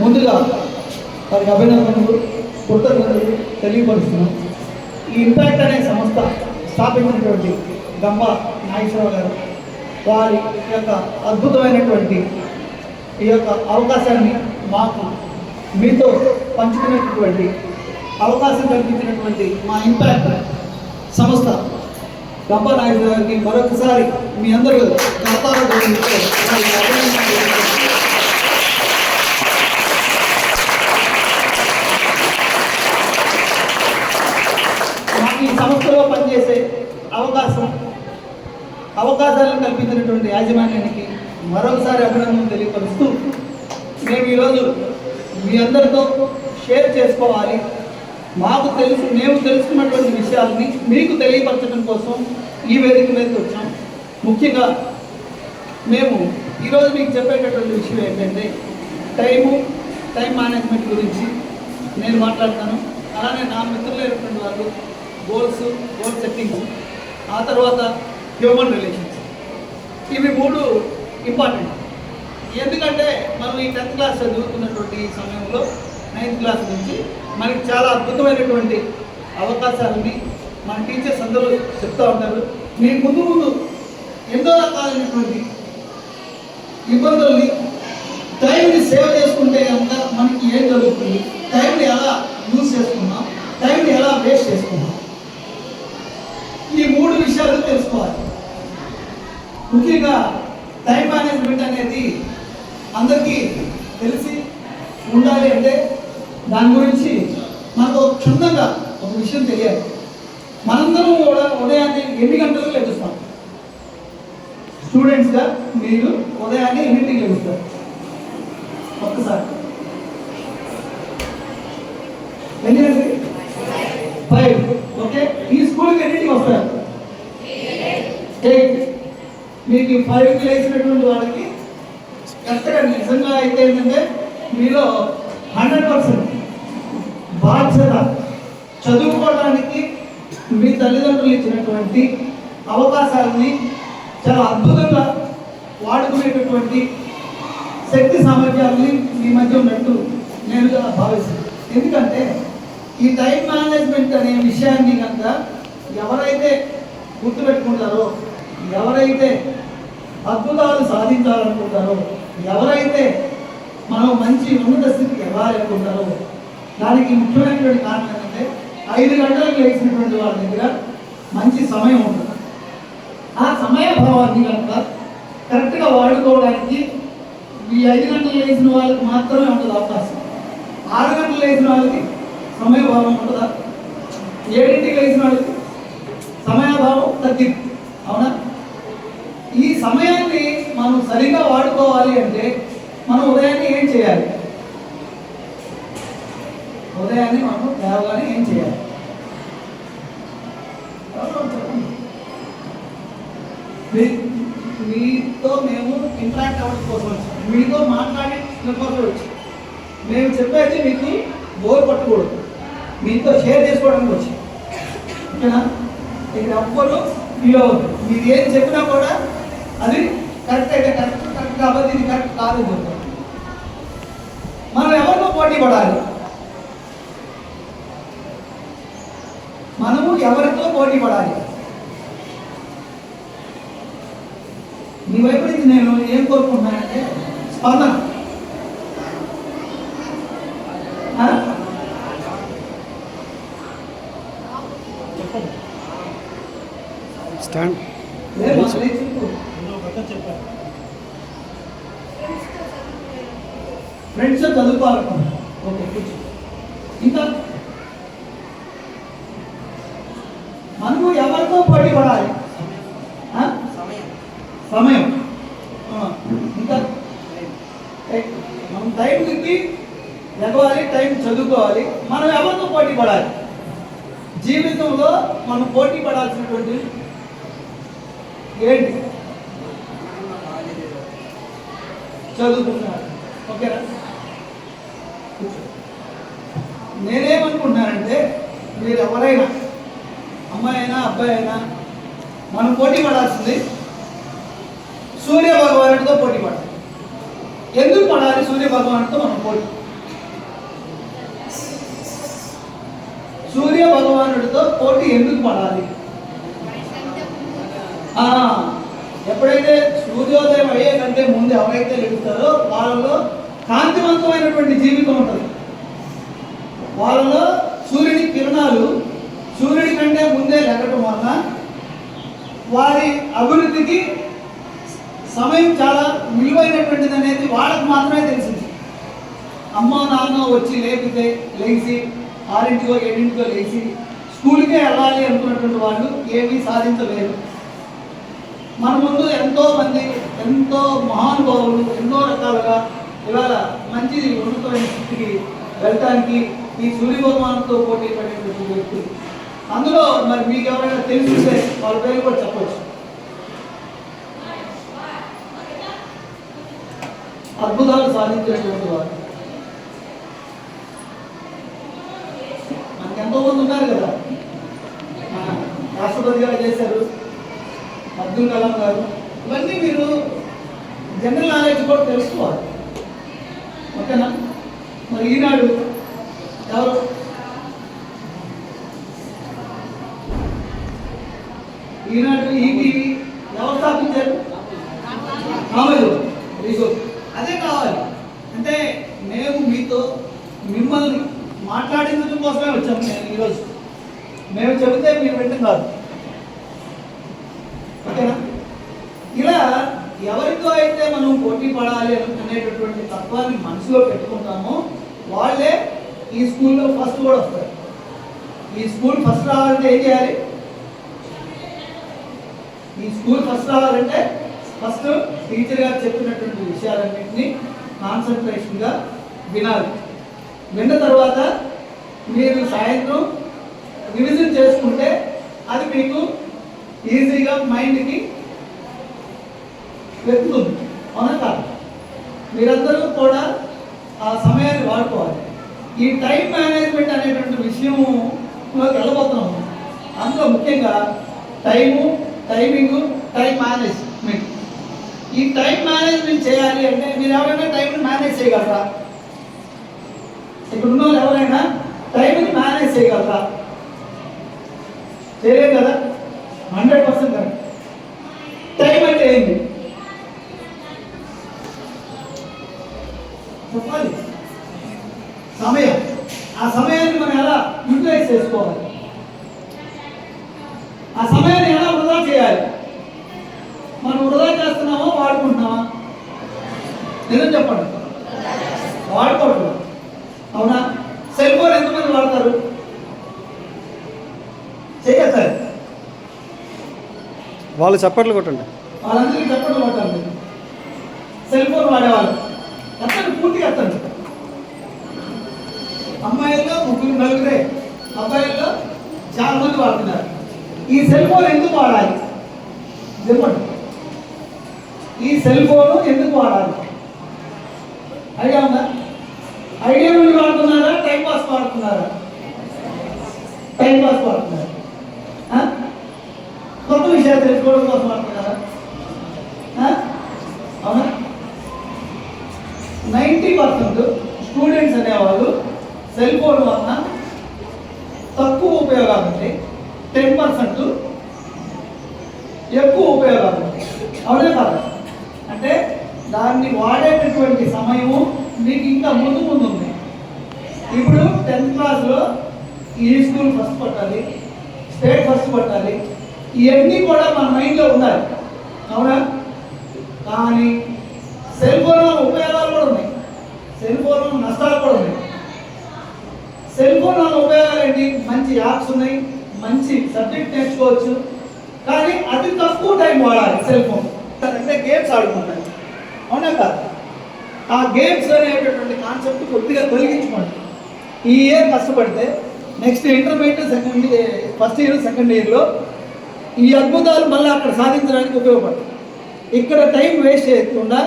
ముందుగా వారికి అభినందనలు కృతజ్ఞతలు తెలియపరుస్తున్నాం. ఈ ఇంపాక్ట్ అనే సంస్థ స్థాపించినటువంటి గంప నాగేశ్వరరావు గారు వారి యొక్క అద్భుతమైనటువంటి ఈ యొక్క అవకాశాన్ని మాకు మీతో పంచుకునేటటువంటి అవకాశం కల్పించినటువంటి మా ఇంపాక్ట్ సంస్థ గంప నాగేశ్వరరావు గారికి మరొకసారి మీ అందరూ ఖాతాలో జోడించే వారికి అభినందనలు తెలియజేస్తున్నాను. మాకు ఈ సంస్థలో పనిచేసే అవకాశం అవకాశాలను కల్పించినటువంటి యాజమాన్యానికి మరొకసారి అభినందనలు తెలియపరుస్తూ మేము ఈరోజు మీ అందరితో షేర్ చేసుకోవాలి. మాకు తెలుసు మేము తెలుసుకున్నటువంటి విషయాలని మీకు తెలియపరచడం కోసం ఈ వేదిక మీదకి వచ్చాం. ముఖ్యంగా మేము ఈరోజు మీకు చెప్పేటటువంటి విషయం ఏంటంటే టైము టైం మేనేజ్మెంట్ గురించి నేను మాట్లాడతాను. అలానే నా మిత్రులైనటువంటి వాళ్ళు గోల్స్ గోల్ సెట్టింగ్స్ ఆ తర్వాత హ్యూమన్ రిలేషన్. ఇవి మూడు ఇంపార్టెంట్ ఎందుకంటే మనం ఈ టెన్త్ క్లాస్ చదువుతున్నటువంటి సమయంలో నైన్త్ క్లాస్ నుంచి మనకి చాలా అద్భుతమైనటువంటి అవకాశాలని మన టీచర్స్ అందరూ చెప్తూ ఉంటారు. మీ ముందు ముందు ఎన్నో రకాలైనటువంటి ఇబ్బందుల్ని టైంని సేవ్ చేసుకుంటే కనుక మనకి ఏం జరుగుతుంది? టైంని ఎలా యూజ్ చేసుకున్నాం టైంని ఎలా వేస్ట్ చేసుకున్నాం ఈ మూడు విషయాలు తెలుసుకోవాలి. ముఖ్యంగా టైం మేనేజ్మెంట్ అనేది అందరికీ తెలిసి ఉండాలి అంటే దాని గురించి మనకు క్షుణ్ణంగా ఒక విషయం తెలియాలి. మనందరం కూడా ఉదయాన్నే ఎన్ని గంటలకు లెగుస్తాం స్టూడెంట్స్గా మీరు ఉదయాన్నే ఎన్నింటికి లెగుస్తారు ఒక్కసారి ఎన్ని గంటలకి ఫైవ్ ఓకే ఈ స్కూల్కి ఎన్నింటికి వస్తారు ఎయిట్ మీకు ఫైవ్కి లేచినటువంటి వాళ్ళకి కరెక్ట్గా నిజంగా అయితే ఏంటంటే మీలో హండ్రెడ్ పర్సెంట్ బాధ్యత చదువుకోవడానికి మీ తల్లిదండ్రులు ఇచ్చినటువంటి అవకాశాలని చాలా అద్భుతంగా వాడుకునేటటువంటి శక్తి సామర్థ్యాలని మీ మధ్య ఉన్నట్టు నేను చాలా భావిస్తున్నాను. ఎందుకంటే ఈ టైం మేనేజ్మెంట్ అనే విషయాన్ని కనుక ఎవరైతే గుర్తుపెట్టుకుంటారో ఎవరైతే అద్భుతాలు సాధించాలనుకుంటారో ఎవరైతే మనం మంచి ఉన్నత స్థితికి వెళ్ళాలనుకుంటారో దానికి ముఖ్యమైనటువంటి కారణం ఏంటంటే ఐదు గంటలకు లేచినటువంటి వాళ్ళ దగ్గర మంచి సమయం ఉంటుంది. ఆ సమయ భావాన్ని కనుక కరెక్ట్గా వాడుకోవడానికి ఈ ఐదు గంటలు లేచిన వాళ్ళకి మాత్రమే ఉంటుంది అవకాశం. ఆరు గంటలు లేచిన వాళ్ళకి సమయభావం ఉంటుందా? ఏడింటికి లేచిన వాళ్ళకి సమయాభావం తగ్గింది. అవునా? ఈ సమయాన్ని మనం సరిగా వాడుకోవాలి అంటే మనం ఉదయాన్నే ఏం చేయాలి? ఉదయాన్నే మనం లేవగానే ఏం చేయాలి? మీతో మేము ఇంటరాక్ట్ అవ్వడం కోసం వచ్చాం మీతో మాట్లాడే కోసం వచ్చాం. మేము చెప్పేది మీకు బోర్ పట్టకూడదు మీతో షేర్ చేసుకోవడానికి వచ్చాం. ఓకేనా? ఇక్కడ ఎవ్వరు ఫీల్ అవ్వద్దు మీరు ఏం చెప్పినా కూడా అది కరెక్ట్ అయితే కరెక్ట్ కరెక్ట్ కాబట్టి ఇది కరెక్ట్ కాదు అని చెప్తారు మనం ఎవరితో పోటీ పడాలి? మనము ఎవరితో పోటీ పడాలి? మీ వైపు నుంచి నేను ఏం కోరుకుంటున్నానంటే స్పందన. ఆ? చెప్పండి స్టాండ్ లేదు మాకు లేదు చెప్పు. ఫ్రెండ్స్ చదువుకోవాలనుకున్నా ఓకే కూర్చో. ఇంకా? మనము ఎవరితో పోటీ పడాలి? సమయం. ఇంకా? మనం టైంకి ఎగవాలి టైం చదువుకోవాలి. మనం ఎవరితో పోటీ పడాలి? జీవితంలో మనం పోటీ పడాల్సినటువంటి ఏంటి? చదువుకున్నారు ఓకేనా కూర్చో. నేనేమనుకుంటున్నానంటే మీరు ఎవరైనా అమ్మాయి అయినా అబ్బాయి అయినా మనం పోటీ పడాల్సింది సూర్య భగవానుడితో పోటీ పడాలి. ఎందుకు పడాలి సూర్య భగవానుడితో మనం పోటీ? సూర్య భగవానుడితో పోటీ ఎందుకు పడాలి? ఎప్పుడైతే సూర్యోదయం అయ్యే కంటే ముందు ఎవరైతే లెగుతారో వాళ్ళలో కాంతివంతమైనటువంటి జీవితం ఉంటుంది. వాళ్ళలో సూర్యుడి కిరణాలు సూర్యుడి కంటే ముందే లెగటం వలన వారి అభివృద్ధికి సమయం చాలా విలువైనటువంటిది అనేది వాళ్ళకి మాత్రమే తెలిసింది. అమ్మ నాన్న వచ్చి లేపితే లేచి ఆరింటికో ఏడింటికో లేచి స్కూల్కే వెళ్ళాలి అనుకున్నటువంటి వాళ్ళు ఏమీ సాధించలేరు. మన ముందు ఎంతో మంది ఎంతో మహానుభావులు ఎన్నో రకాలుగా ఇవాళ మంచి ఉన్నతమైన స్థితికి వెళ్ళటానికి ఈ సూర్య భగవాన్తో పోటీ పడేటువంటి వ్యక్తి. అందులో మరి మీకు ఎవరైనా తెలిస్తే వాళ్ళ పేరు కూడా చెప్పవచ్చు అద్భుతాలు సాధించినటువంటి వారు మనకి ఎంతో మంది ఉన్నారు కదా మన రాష్ట్రపతి గారు చేశారు అబ్దుల్ కలాం గారు ఇవన్నీ మీరు జనరల్ నాలెడ్జ్ కూడా తెలుసుకోవాలి ఓకేనా మరి ఈనాడు ఎవరు ఈనాడు ఈటీవీ ఎవరు స్థాపించారు కావాలి మీకు అదే కావాలి అంటే మేము మీతో మిమ్మల్ని మాట్లాడేందుకు కోసమే వచ్చాము నేను ఈరోజు మేము చెబితే మీరు వింటాం కాదు ఓకేనా? ఇలా ఎవరితో అయితే మనం పోటీ పడాలి అనేటటువంటి తత్వాన్ని మనసులో పెట్టుకుంటామో వాళ్ళే ఈ స్కూల్లో ఫస్ట్ కూడా వస్తారు. ఈ స్కూల్ ఫస్ట్ రావాలంటే ఏం చేయాలి? ఈ స్కూల్ ఫస్ట్ రావాలంటే ఫస్ట్ టీచర్ గారు చెప్పినటువంటి విషయాలన్నింటినీ కాన్సన్ట్రేషన్గా వినాలి. విన్న తర్వాత మీరు సాయంత్రం రివిజన్ చేసుకుంటే అది మీకు ఈజీగా మైండ్కి వెతుకుతుంది అవునా కాదు మీరందరూ కూడా ఆ సమయాన్ని వాడుకోవాలి. ఈ టైం మేనేజ్మెంట్ అనేటువంటి విషయంలోకి వెళ్ళబోతున్నాము అందులో ముఖ్యంగా టైము టైమింగ్ టైం మేనేజ్మెంట్ ఈ టైం మేనేజ్మెంట్ చేయాలి అంటే మీరు ఎవరైనా టైంని మేనేజ్ చేయగలరా? ఇక్కడ ఉన్న వాళ్ళు ఎవరైనా టైంని మేనేజ్ చేయగలరా? చేయలేదు కదా? Hundred percent correct. టైం అంటే ఏంటి చెప్పాలి. సమయం. ఆ సమయాన్ని మనం ఎలా యూటిలైజ్ చేసుకోవాలి ఆ సమయాన్ని ఎలా వృధా చేయాలి మనం వృధా చేస్తున్నామా వాడుకుంటున్నామా నిజం చెప్పండి వాడుకోవట్లేదు అవునా సెల్ ఫోన్ ఎంతమంది వాడతారు చెయ్యాలి సార్ వాళ్ళు చప్పట్లు కొట్టండి. వాళ్ళందరికీ చెప్పడం కొట్టండి. సెల్ ఫోన్ వాడేవాళ్ళు. ఎత్తండి పూర్తిగా ఎత్తండి. అమ్మాయిల్లో ముగ్గురు నలుగురే అబ్బాయిల్లో చాలా మంది వాడుతున్నారు. ఈ సెల్ ఫోన్ ఎందుకు వాడాలి? చెప్పండి. ఈ సెల్ ఫోన్ ఎందుకు వాడాలి? ఐడియా ఉందా? ఐడియా నుండి వాడుతున్నారా? టైం పాస్ వాడుతున్నారా? టైం పాస్ వాడుతున్నారా? কত হিসাবে করব సెల్ ఫోన్ వల్ల ఉపయోగాలు కూడా ఉన్నాయి. సెల్ ఫోన్ వల్ల నష్టాలు కూడా ఉన్నాయి. సెల్ ఫోన్ వల్ల ఉపయోగాలు ఏంటి? మంచి యాప్స్ ఉన్నాయి. మంచి సబ్జెక్ట్ నేర్చుకోవచ్చు. కానీ అతి తక్కువ టైం వాడాలి సెల్ ఫోన్ అంటే గేమ్స్ ఆడుకుంటాయి అవునా కాదు? ఆ గేమ్స్ అనేటటువంటి కాన్సెప్ట్ కొద్దిగా తొలగించుకోండి. ఈ ఇయర్ కష్టపడితే next intermediate second first year second ఇయర్లో ఈ అద్భుతాలు మళ్ళీ అక్కడ సాధించడానికి ఉపయోగపడతాయి. ఇక్కడ టైం వేస్ట్ చేయకుండా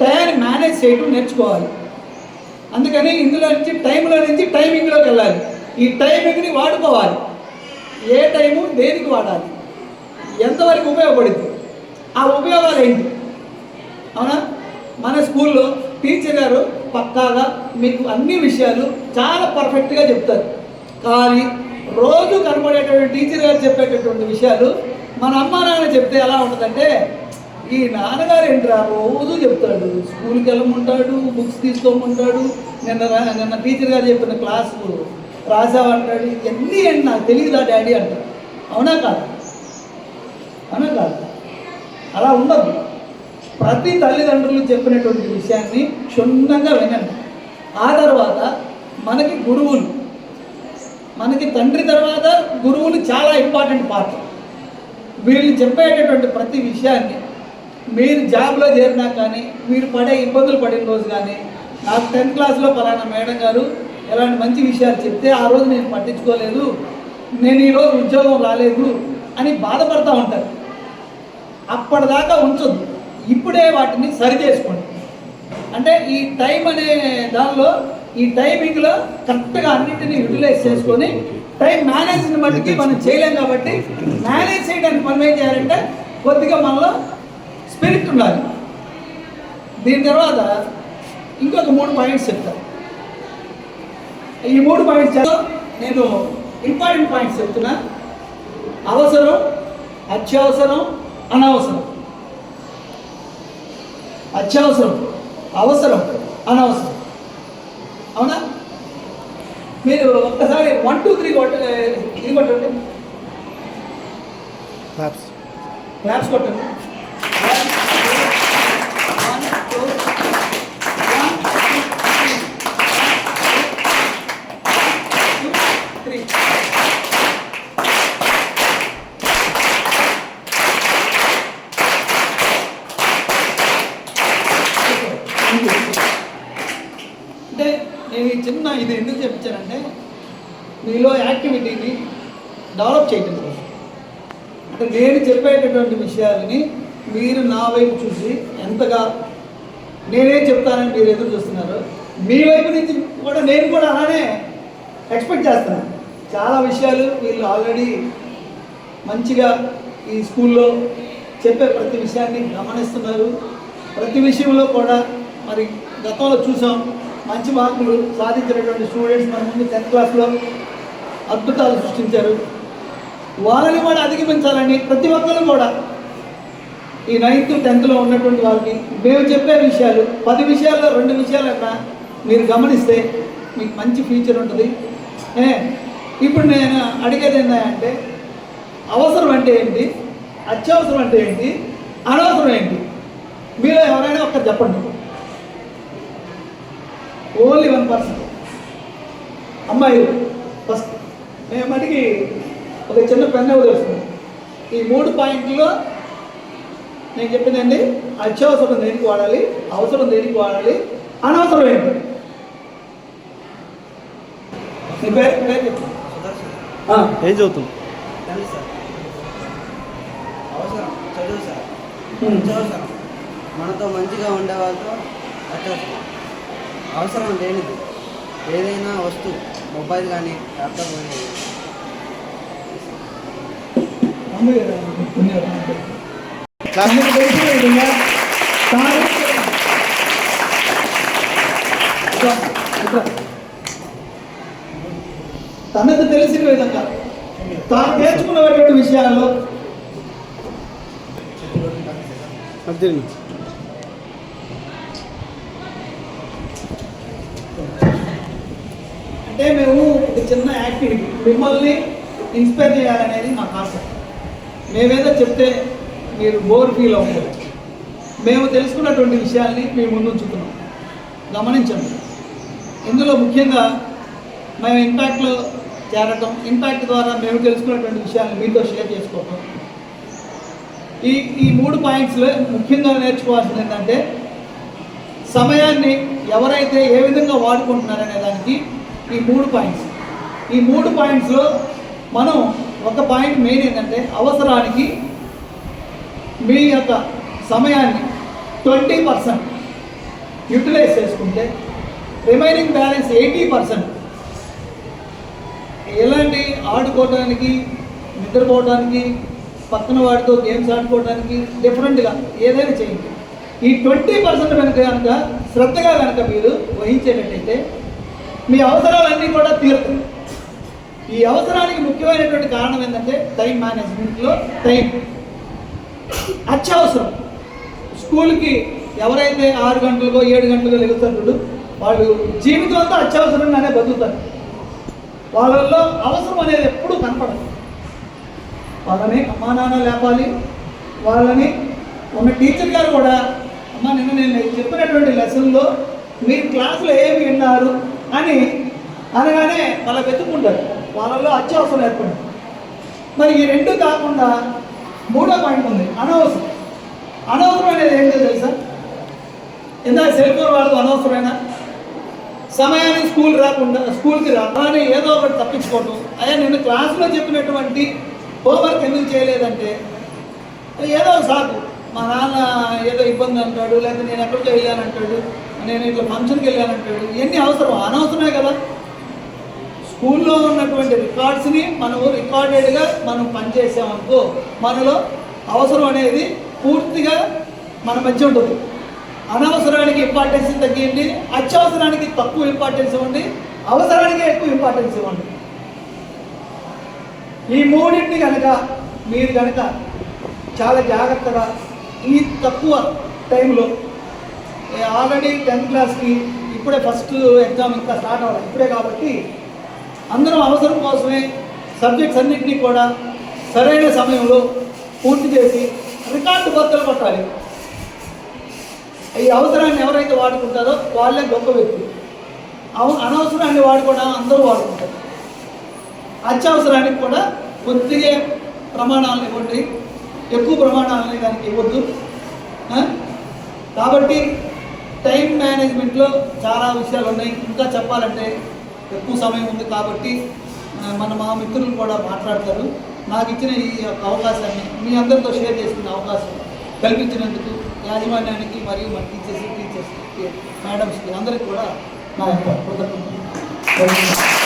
టైంని మేనేజ్ చేయడం నేర్చుకోవాలి. అందుకని ఇందులో నుంచి టైంలో నుంచి టైమింగ్లోకి వెళ్ళాలి. ఈ టైమింగ్ని వాడుకోవాలి. ఏ టైము దేనికి వాడాలి? ఎంతవరకు ఉపయోగపడింది? ఆ ఉపయోగాలు ఏంటి? అవునా? మన స్కూల్లో టీచర్ గారు పక్కాగా మీకు అన్ని విషయాలు చాలా పర్ఫెక్ట్గా చెప్తారు. కానీ రోజు కనబడేటువంటి టీచర్ గారు చెప్పేటటువంటి విషయాలు మన అమ్మ నాన్న చెప్తే ఎలా ఉంటుందంటే ఈ నాన్నగారు ఏంట్రా రోజు చెప్తాడు స్కూల్కి వెళ్ళమంటాడు బుక్స్ తీసుకోమంటాడు. నిన్న రా- నిన్న టీచర్ గారు చెప్పిన క్లాసు రాసావంటాడు ఇవన్నీ ఏంటి నాకు తెలియదా డాడీ అంటాడు అవునా కాదు? అవునా కాదు? అలా ఉండదు. ప్రతి తల్లిదండ్రులు చెప్పినటువంటి విషయాన్ని క్షుణ్ణంగా వినండి. ఆ తర్వాత మనకి గురువులు మనకి తండ్రి తర్వాత గురువులు చాలా ఇంపార్టెంట్ పాత్ర వీళ్ళు చెప్పేటటువంటి ప్రతి విషయాన్ని మీరు జాబ్లో చేరినా కానీ మీరు పడే ఇబ్బందులు పడిన రోజు కానీ నాకు టెన్త్ క్లాస్లో ఫలానా మేడం గారు ఇలాంటి మంచి విషయాలు చెప్తే ఆ రోజు నేను పట్టించుకోలేదు నేను ఈరోజు ఉద్యోగం రాలేదు అని బాధపడతా ఉంటారు. అప్పటిదాకా ఉంచొద్దు. ఇప్పుడే వాటిని సరి చేసుకోండి. అంటే ఈ టైం అనే దానిలో ఈ టైమింగ్లో కరెక్ట్గా అన్నింటినీ యూటిలైజ్ చేసుకొని టైం మేనేజ్ని మట్టుకి మనం చేయలేం కాబట్టి మేనేజ్ చేయడానికి మనం ఏం చేయాలంటే కొద్దిగా మనలో స్పిరిట్ ఉండాలి. దీని తర్వాత ఇంకొక మూడు పాయింట్స్ చెప్తాను ఈ మూడు పాయింట్స్ నేను ఇంపార్టెంట్ పాయింట్స్ చెప్తున్నా. అవసరం అత్యవసరం అనవసరం. అత్యవసరం అవసరం అనవసరం. అవునా? మీరు ఒక్కసారి వన్ టూ త్రీ కొట్ట ఇది కొట్టండి. క్లాప్స్ క్లాప్స్ కొట్టండి. చిన్న ఇది ఎందుకు చెప్పించానంటే మీలో యాక్టివిటీని డెవలప్ చేయటం కోసం. అంటే నేను చెప్పేటటువంటి విషయాలని మీరు నా వైపు చూసి ఎంతగా నేనేం చెప్తానని మీరు ఎదురు చూస్తున్నారు. మీ వైపు నుంచి కూడా నేను కూడా అలానే ఎక్స్పెక్ట్ చేస్తున్నాను. చాలా విషయాలు వీళ్ళు ఆల్రెడీ మంచిగా ఈ స్కూల్లో చెప్పే ప్రతి విషయాన్ని గమనిస్తున్నారు. ప్రతి విషయంలో కూడా మరి గతంలో చూసాం. మంచి మార్కులు సాధించినటువంటి స్టూడెంట్స్ మన ముందు టెన్త్ క్లాస్లో అద్భుతాలు సృష్టించారు. వాళ్ళని కూడా అధిగమించాలని ప్రతి ఒక్కరు కూడా ఈ నైన్త్ టెన్త్లో ఉన్నటువంటి వాళ్ళకి మేము చెప్పే విషయాలు పది విషయాల్లో రెండు విషయాలన్నా మీరు గమనిస్తే మీకు మంచి ఫ్యూచర్ ఉంటుంది. ఏ ఇప్పుడు నేను అడిగేది ఏంటంటే అవసరం అంటే ఏంటి? అత్యవసరం అంటే ఏంటి? అనవసరం ఏంటి? మీరు ఎవరైనా ఒక్కరు చెప్పండి. Only one person. అమ్మాయిలు ఫస్ట్. మేము మటుకి ఒక చిన్న పెన్ వదిలేస్తున్నాం ఈ మూడు పాయింట్లో నేను చెప్పిందండి అత్యవసరం దేనికి వాడాలి? అవసరం దేనికి వాడాలి? అనవసరం ఏంటి? నీ పేరు పేరు చెప్పు. ఆ, ఏం చదువుతాం తెలుసు సార్. అవసరం. చదువు సార్. మనతో మంచిగా ఉండే వాళ్ళతో అత్యవసరం. అవసరం లేనిది ఏదైనా వస్తువు మొబైల్ కానీ ల్యాప్టాప్ కానీ. తనకు తెలిసిన విధంగా తాను నేర్చుకున్నటువంటి విషయాల్లో అర్జున్ అంటే మేము ఒక చిన్న యాక్టివిటీ మిమ్మల్ని ఇన్స్పైర్ చేయాలనేది మాకు ఆశ. మేమేదో చెప్తే మీరు బోర్ ఫీల్ అవ్వదు మేము తెలుసుకున్నటువంటి విషయాల్ని మేము ముందుంచుతున్నాం గమనించండి. ఇందులో ముఖ్యంగా మేము ఇంపాక్ట్లో చేరటం ఇంపాక్ట్ ద్వారా మేము తెలుసుకున్నటువంటి విషయాన్ని మీతో షేర్ చేసుకోవటం. ఈ ఈ మూడు పాయింట్స్లో ముఖ్యంగా నేర్చుకోవాల్సింది ఏంటంటే సమయాన్ని ఎవరైతే ఏ విధంగా వాడుకుంటున్నారనే దానికి ఈ మూడు పాయింట్స్. ఈ మూడు పాయింట్స్లో మనం ఒక పాయింట్ మెయిన్ ఏంటంటే అవసరానికి మీ యొక్క సమయాన్ని ట్వంటీ పర్సెంట్ యూటిలైజ్ చేసుకుంటే రిమైనింగ్ బ్యాలెన్స్ ఎయిటీ పర్సెంట్. ఎలాంటి ఆడుకోవడానికి నిద్రపోవడానికి పక్కన వాడితో గేమ్స్ ఆడుకోవడానికి డిఫరెంట్గా ఏదైనా చేయండి. ఈ ట్వంటీ పర్సెంట్ కనుక కనుక శ్రద్ధగా కనుక మీరు వహించేటట్టయితే మీ అవసరాలన్నీ కూడా తీరుతాయి. ఈ అవసరానికి ముఖ్యమైనటువంటి కారణం ఏంటంటే టైం మేనేజ్మెంట్లో టైం అత్యవసరం. స్కూల్కి ఎవరైతే ఆరు గంటలకో ఏడు గంటలకో లెగుతారు వాళ్ళు జీవితం అంతా అత్యవసరంగానే బతుకుతారు. వాళ్ళల్లో అవసరం అనేది ఎప్పుడూ కనపడదు. వాళ్ళని అమ్మా నాన్న లేపాలి. వాళ్ళని ఉన్న టీచర్ గారు కూడా అమ్మ నిన్న నేను చెప్పినటువంటి లెసన్లో మీరు క్లాసులో ఏమి విన్నారు? అని అనగానే వాళ్ళ వెతుక్కుంటారు. వాళ్ళల్లో అత్యవసరం ఏర్పడింది. మరి ఈ రెండు కాకుండా మూడో పాయింట్ ఉంది. అనవసరం. అనవసరం అనేది ఏంటో తెలుసా? ఇందాక సెల్ ఫోన్ వాడదు అనవసరమైన? సమయానికి స్కూల్ రాకుండా స్కూల్కి రాని ఏదో ఒకటి తప్పించుకోవటం. అయ్యా నేను క్లాసులో చెప్పినటువంటి హోంవర్క్ ఎందుకు చేయలేదంటే ఏదో సాకు. మా నాన్న ఏదో ఇబ్బంది అంటాడు లేకపోతే నేను ఎక్కడికో వెళ్ళానంటాడు. నేను ఇట్లా ఫంక్షన్కి వెళ్ళానంటాడు ఇవన్నీ అవసరం అనవసరమే కదా. స్కూల్లో ఉన్నటువంటి రికార్డ్స్ని మనము రికార్డెడ్గా మనం పనిచేసామనుకో మనలో అవసరం అనేది పూర్తిగా మన మధ్య ఉంటుంది. అనవసరానికి ఇంపార్టెన్స్ తగ్గింది అత్యవసరానికి తక్కువ ఇంపార్టెన్స్ ఇవ్వండి అవసరానికి ఎక్కువ ఇంపార్టెన్స్ ఇవ్వండి. ఈ మూడింటిని కనుక మీరు కనుక చాలా జాగ్రత్తగా ఈ తక్కువ టైంలో ఆల్రెడీ టెన్త్ క్లాస్కి ఇప్పుడే ఫస్ట్ ఎగ్జామ్ ఇంకా స్టార్ట్ అవ్వాలి. ఇప్పుడే కాబట్టి అందరం అవసరం కోసమే సబ్జెక్ట్స్ అన్నింటినీ కూడా సరైన సమయంలో పూర్తి చేసి రికార్డు బద్దలు కొట్టాలి. ఈ అవసరాన్ని ఎవరైతే వాడుకుంటారో వాళ్ళే గొప్ప వ్యక్తి. అనవసరాన్ని వాడుకోవడం అందరూ వాడుకుంటారు. అత్యవసరానికి కూడా కొద్దిగా ప్రమాణాలను ఇవ్వండి. ఎక్కువ ప్రమాణాలని దానికి ఇవ్వద్దు. కాబట్టి టైం మేనేజ్మెంట్లో చాలా విషయాలు ఉన్నాయి ఇంకా చెప్పాలంటే ఎక్కువ సమయం ఉంది కాబట్టి మన మా మిత్రులు కూడా మాట్లాడతారు. నాకు ఇచ్చిన ఈ యొక్క అవకాశాన్ని మీ అందరితో షేర్ చేసుకునే అవకాశం కల్పించినందుకు యాజమాన్యానికి మరియు మన టీచర్స్ టీచర్స్ మేడమ్స్కి అందరికీ కూడా నా యొక్క కృతజ్ఞతలు.